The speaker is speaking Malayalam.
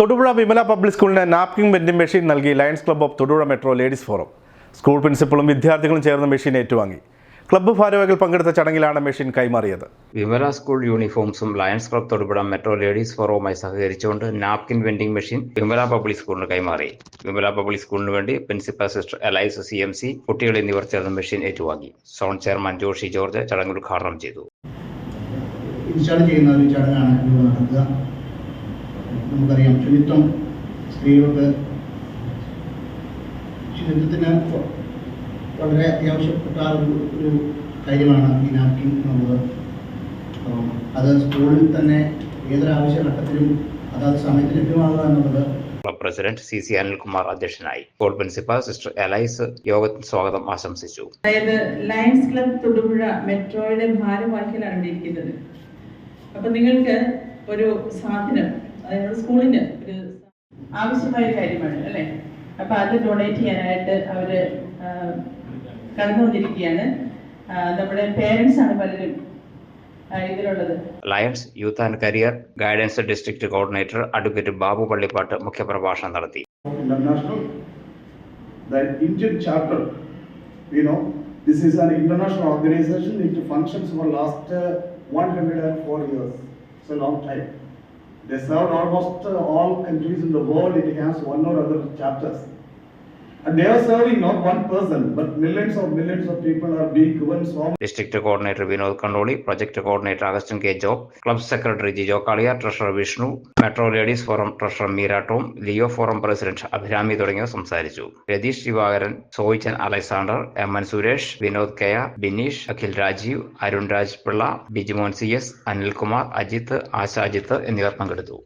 തൊടുപുഴ വിമല പബ്ലിക് സ്കൂളിന് നാപ്കിൻ വെൻഡിംഗ് മെഷീൻ നൽകി lions club of Thodupuzha metro ladies forum. School പ്രിൻസിപ്പളും വിദ്യാർത്ഥികളും ചേർന്ന് മെഷീൻ ഏറ്റുവാങ്ങി. ക്ലബ്ബ് ഭാരവാഹികൾ പങ്കെടുത്ത ചടങ്ങിലാണ് മെഷീൻ കൈമാറിയത്. Vimala school യൂണിഫോംസും lions club Thodupuzha metro ladies ഫോറവുമായി സഹകരിച്ചുകൊണ്ട് napkin vending machine Vimala public സ്കൂളിന് കൈമാറി. വിമല പബ്ലിക് സ്കൂളിന് വേണ്ടി principal sister Alice C M C കുട്ടികൾ എന്നിവർ ചേർന്ന് മെഷീൻ ഏറ്റുവാങ്ങി. സോൺ ചെയർമാൻ ജോഷി ജോർജ് ചടങ്ങ് ഉദ്ഘാടനം ചെയ്തു. ഇൻസ്റ്റാൾ ചെയ്യുന്ന ഒരു ചടങ്ങാണ് നടക്കുക. നമുക്കറിയാം ശുചിത്വം സ്ത്രീകൾക്ക് ശുചിത്വത്തിന് വളരെ അത്യാവശ്യപ്പെട്ട ഒരു ഒരു കാര്യമാണ് ഈ നാപ്കിൻ എന്നുള്ളത്. അത് സ്കൂളിൽ തന്നെ ഏതൊരാവശ്യ ഘട്ടത്തിലും അതാത് സമയത്ത് ലഭ്യമാകുക എന്നുള്ളത് club president C C Anilkumar അധ്യക്ഷനായി. സ്കൂൾ പ്രിൻസിപ്പൽ സിസ്റ്റർ എലൈസ് യോഗത്തിന് സ്വാഗതം ആശംസിച്ചു. അതായത് ലയൺസ് ക്ലബ് തൊടുപുഴ മെട്രോയുടെ ഭാരവാഹികളാണ് ഇരിക്കുന്നത്. അപ്പൊ നിങ്ങൾക്ക് ഒരു സാധനം അതായത് സ്കൂളിന് ഒരു ആവശ്യമായ കാര്യമാണ് അല്ലെ അപ്പൊ അത് ഡൊണേറ്റ് ചെയ്യാനായിട്ട് അവർ കടന്നു വന്നിരിക്കുകയാണ് നമ്മുടെ പേരൻസ് ആണ് പലരും ഇതിലുള്ളത് lions youth and career guidance district coordinator advocate Babu Pallippattu മുഖ്യപ്രഭാഷണം നടത്തി international The chapter you know, this is an international organization. It functions for last uh, 104 years. It's a long time. They served almost all countries in the world. It has one or other chapters. District coordinator Vinod Kandoli project coordinator Augustine K Job club secretary Jijo Kaliya treasurer Vishnu metro ladies forum treasurer Meera Tom Leo forum president Abhirami തുടങ്ങിയവർ സംസാരിച്ചു. Ratheesh Divakaran Soyichan Alexander M N Suresh Vinod Keya Bineesh Akhil Rajeev Arun Raj Pillai Bijimon C S Anilkumar Ajith Ashajith എന്നിവർ പങ്കെടുത്തു.